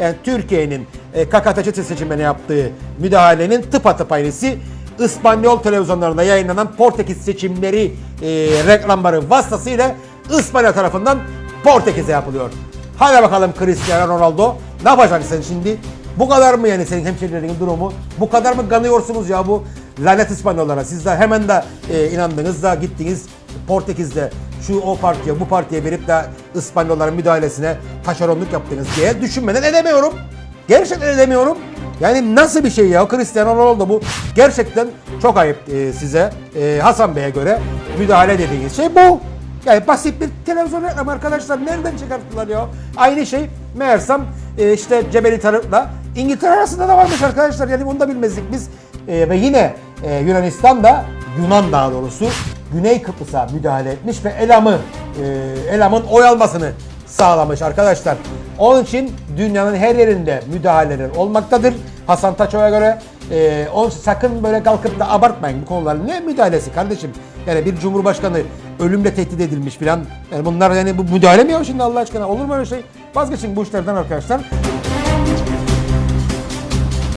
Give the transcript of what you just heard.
Yani Türkiye'nin e, KKTC seçimlerine yaptığı müdahalenin tıpatıp aynısı İspanyol televizyonlarında yayınlanan Portekiz seçimleri e, reklamları vasıtasıyla İspanya tarafından Portekiz'e yapılıyor. Hadi bakalım Cristiano Ronaldo ne yapacaksın sen şimdi? Bu kadar mı yani senin hemşehrilerinin durumu? Bu kadar mı ganıyorsunuz ya bu lanet İspanyollara? Siz de hemen de e, inandınız da gittiniz Portekiz'de şu o partiye bu partiye verip de İspanyolların müdahalesine taşeronluk yaptınız diye düşünmeden edemiyorum. Gerçekten edemiyorum. Yani nasıl bir şey ya Cristiano Ronaldo bu gerçekten çok ayıp e, size e, Hasan Bey'e göre müdahale dediğiniz şey bu. Yani basit bir televizyon reklamı arkadaşlar nereden çıkarttılar ya? Aynı şey meğersem e, işte Cebeli Tarık'la İngiltere arasında da varmış arkadaşlar yani onu da bilmezdik biz. E, ve yine e, Yunanistan da Yunan daha doğrusu Güney Kıbrıs'a müdahale etmiş ve Elam'ı e, Elam'ın oy almasını sağlamış arkadaşlar. Onun için dünyanın her yerinde müdahaleler olmaktadır. Hasan Taço'ya göre e, için sakın böyle kalkıp da abartmayın bu konuların. Ne müdahalesi kardeşim? Yani bir cumhurbaşkanı ölümle tehdit edilmiş filan. Yani bunlar yani bu müdahale mi ya şimdi Allah aşkına? Olur mu öyle şey? Vazgeçin bu işlerden arkadaşlar.